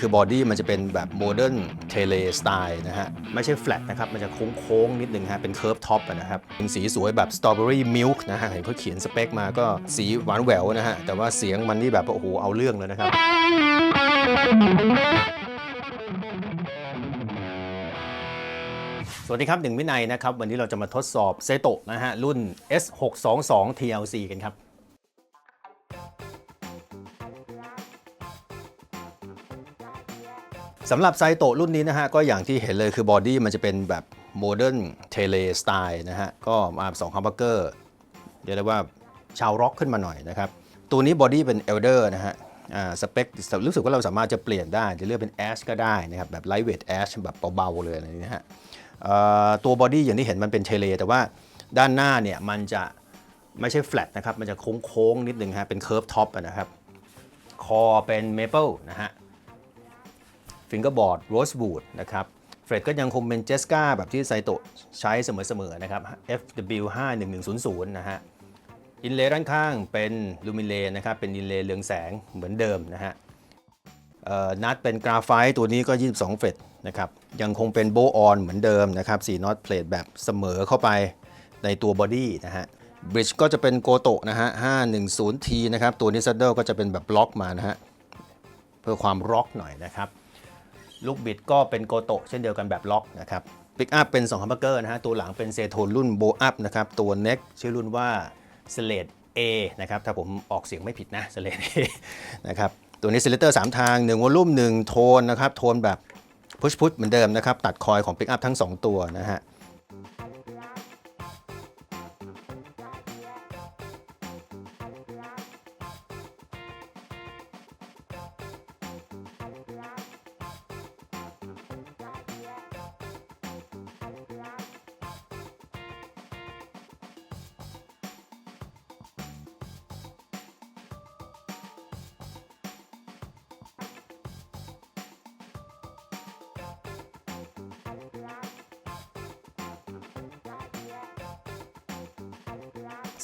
คือบอดี้มันจะเป็นแบบโมเดิร์นเทเลสไตล์นะฮะ ไม่ใช่แฟลตนะครับ มันจะโค้งๆ นิดนึงฮะ เป็นเคิร์ฟท็อปนะครับ เป็นสีสวยแบบสตรอเบอรี่มิลค์นะฮะ เห็นเขาเขียนสเปคมาก็สีหวานแหววนะฮะ แต่ว่าเสียงมันนี่แบบ โอ้โห เอาเรื่องเลยนะครับสวัสดีครับหนึ่งวินัยนะครับ วันนี้เราจะมาทดสอบเซโตะนะฮะ รุ่น S622 TLC กันครับ สำหรับไซโตรุ่นนี้นะฮะ ก็อย่างที่เห็นเลยคือบอดี้มันจะเป็นแบบโมเดิร์นเทเลสไตล์นะฮะ ก็มาสองฮัมเบอร์เกอร์เรียกได้ว่าชาวร็อกขึ้นมาหน่อยนะครับ ตัวนี้บอดี้เป็นเอลเดอร์นะฮะอ่าสเปครู้สึกว่าเราสามารถจะเปลี่ยนได้ จะเลือกเป็นแอชก็ได้นะครับ แบบไลท์เวทแอชแบบเบาๆเลยนะฮะตัวบอดี้อย่างที่เห็นมันเป็นเทเล แต่ว่าด้านหน้าเนี่ยมันจะไม่ใช่แฟลตนะครับ มันจะโค้งๆนิดนึงฮะเป็นเคิร์ฟท็อปนะครับ คอเป็นเมเปิลนะฮะ ฟิงเกอร์บอร์ดโรสบูดนะครับเฟรดก็ยังคงเป็นเจสกาแบบที่ไซโตใช้เสมอๆนะครับ FW 51100 นะฮะอินเลย์ด้านข้างเป็นลูมิเลนนะครับ เป็นอินเลย์เรืองแสงเหมือนเดิมนะฮะเอ่อนัดเป็นกราไฟต์ตัวนี้ก็ 22 เฟรดนะครับ ยังคงเป็นโบออนเหมือนเดิมนะครับ4น็อตเพลทแบบเสมอเข้าไปในตัวบอดี้นะฮะบริดจ์ก็จะเป็นโกโตะนะฮะ 510T นะครับ ตัวนี้ซัดเดิลก็จะเป็นแบบบล็อกมานะฮะ เพื่อความร็อกหน่อยนะครับ ลูกบิดก็เป็นโกโตเช่นเดียวกันแบบล็อกนะครับปิกอัพเป็น2ฮัมเบอร์เกอร์นะฮะตัวหลังเป็นเซโทนรุ่นโบอัพนะครับตัวเน็กชื่อรุ่นว่าเซเลต A นะครับถ้าผมออกเสียงไม่ผิดนะเซเลต A นะครับตัวนี้เซเลเตอร์3ทาง1วอลลุ่ม1โทนนะครับโทนแบบพุชพุชเหมือนเดิมนะครับตัดคอยของปิกอัพทั้ง 2 ตัวนะฮะ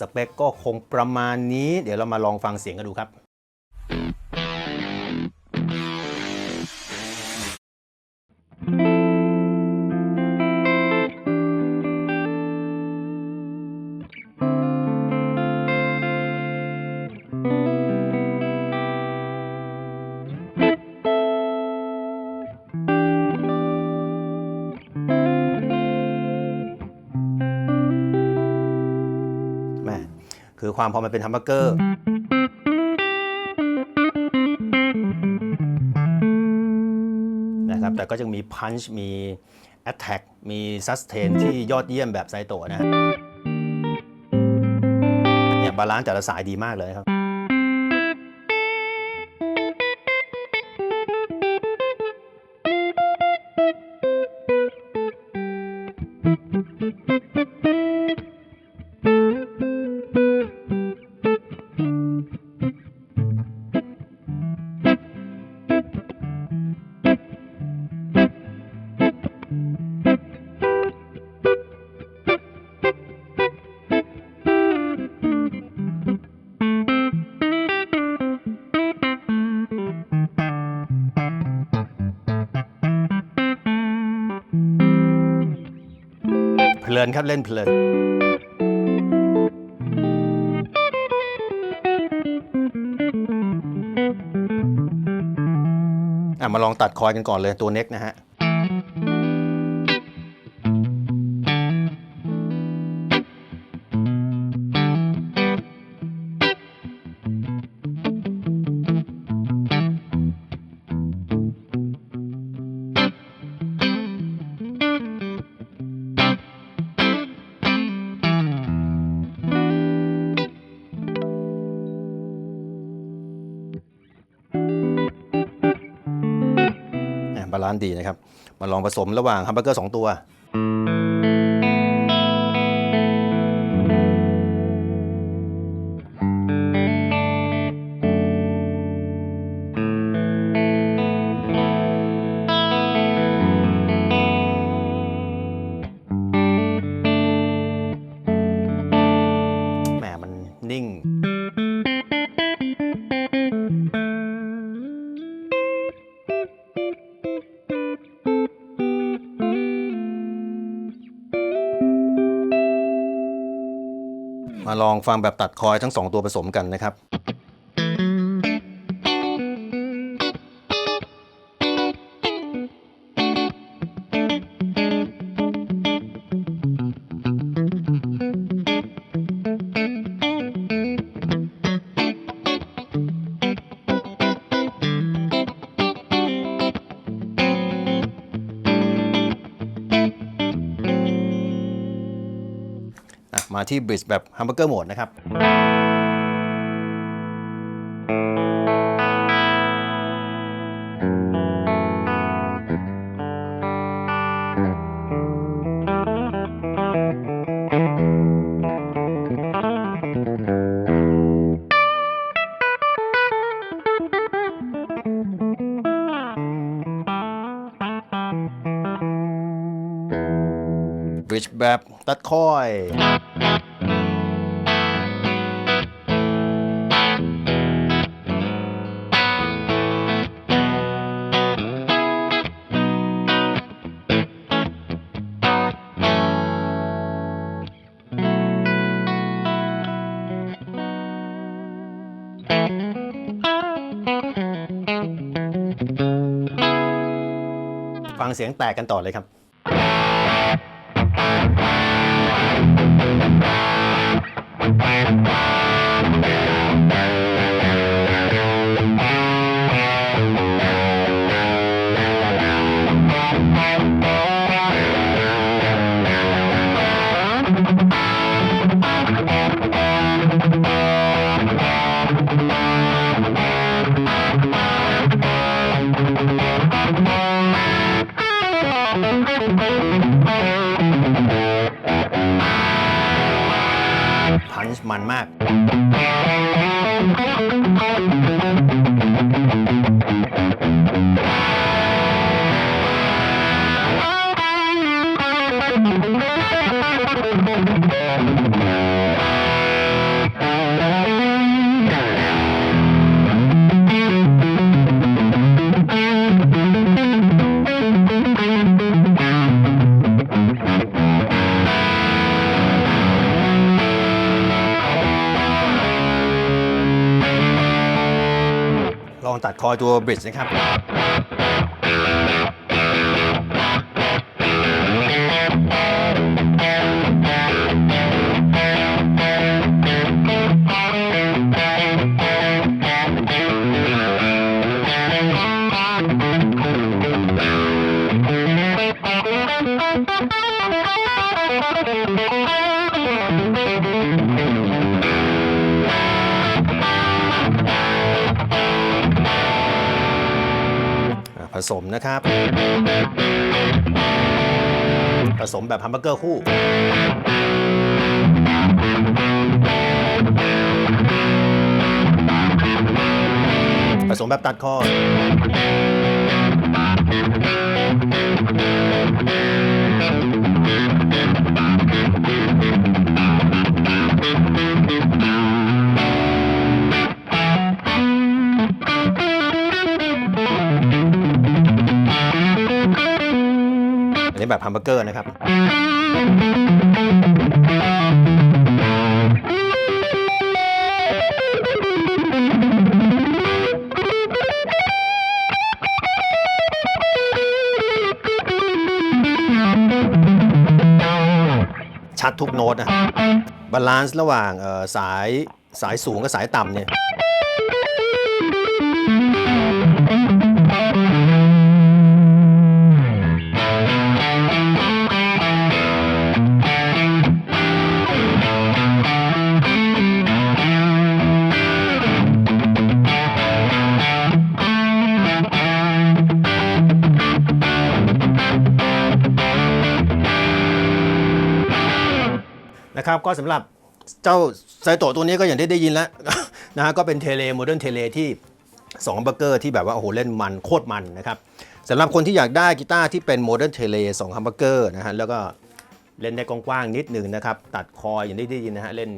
สเปคก็คงประมาณนี้ เดี๋ยวเรามาลองฟังเสียงกันดูครับ อความพอมันเป็นฮัมเบอร์เกอร์นะครับแต่ก็ยังมีพันช์มีแอตแทกมีซัสเทนที่ยอดเยี่ยมแบบไซโตะนะเนี่ยบาลานซ์แต่ละสายดีมากเลยครับ นครับเล่นเพลินอะมาลองตัดคอยกันก่อนเลยตัวเน็กนะฮะานดีนะครับ มาลองผสมระหว่างฮัมเบอร์เกอร์2ตัว แหมมันนิ่ง ลองฟังแบบตัดคอยทั้งสองตัวผสมกันนะครับ มาที่บริดจ์แบบฮัมเบอร์เกอร์โหมดนะครับบริดจ์แบบตัดคอย ฟังเสียงแตกกันต่อเลยครับ มันมาก คอยตัวบริดจ์นะครับ สมนะครับ ผสมแบบฮัมเบอร์เกอร์คู่ผสมแบบตัดคอ แบบฮัมเบอร์เกอร์นะครับชัดทุกโน้ตนะบาลานซ์ระหว่างสายสายสูงกับสายต่ำเนี่ย นะครับก็สำหรับเจ้าไซโตตัวนี้ก็อย่างที่ได้ยินแล้วนะฮะก็เป็นเทเลโมเดิร์นเทเลที่2บัคเกอร์ที่แบบว่าโอ้โหเล่นมันโคตรมันนะครับสำหรับคนที่อยากได้กีตาร์ที่เป็นโมเดิร์นเทเล2ฮัมบัคเกอร์นะฮะแล้วก็เล่นได้กว้างๆนิดหนึ่งนะครับ ตัดคออย่างที่ได้ยินนะฮะเล่น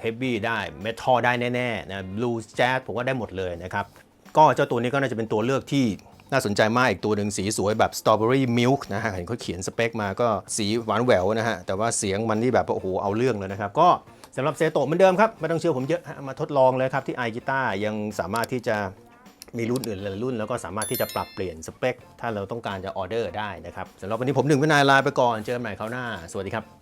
เฮฟวี่ได้เมทัลได้แน่ๆนะบลูส์แจ๊สผมว่าได้หมดเลยนะครับ ก็เจ้าตัวนี้ก็น่าจะเป็นตัวเลือกที่ น่าสนใจมากอีกตัวหนึ่งสีสวยแบบสตรอเบอรี่มิลค์นะฮะเห็นเขาเขียนสเปคมาก็สีหวานแหววนะฮะ แต่ว่าเสียงมันนี่แบบโอ้โหเอาเรื่องเลยนะครับ ก็สำหรับเซโตะเหมือนเดิมครับ ไม่ต้องเชื่อผมเยอะมาทดลองเลยครับที่ i กีตาร์ยังสามารถที่จะมีรุ่นอื่นหลายรุ่นแล้วก็สามารถที่จะปรับเปลี่ยนสเปค ถ้าเราต้องการจะออเดอร์ได้นะครับสำหรับวันนี้ผมหนึ่งวินายลาไปก่อนเจอกันใหม่คราวหน้า สวัสดีครับ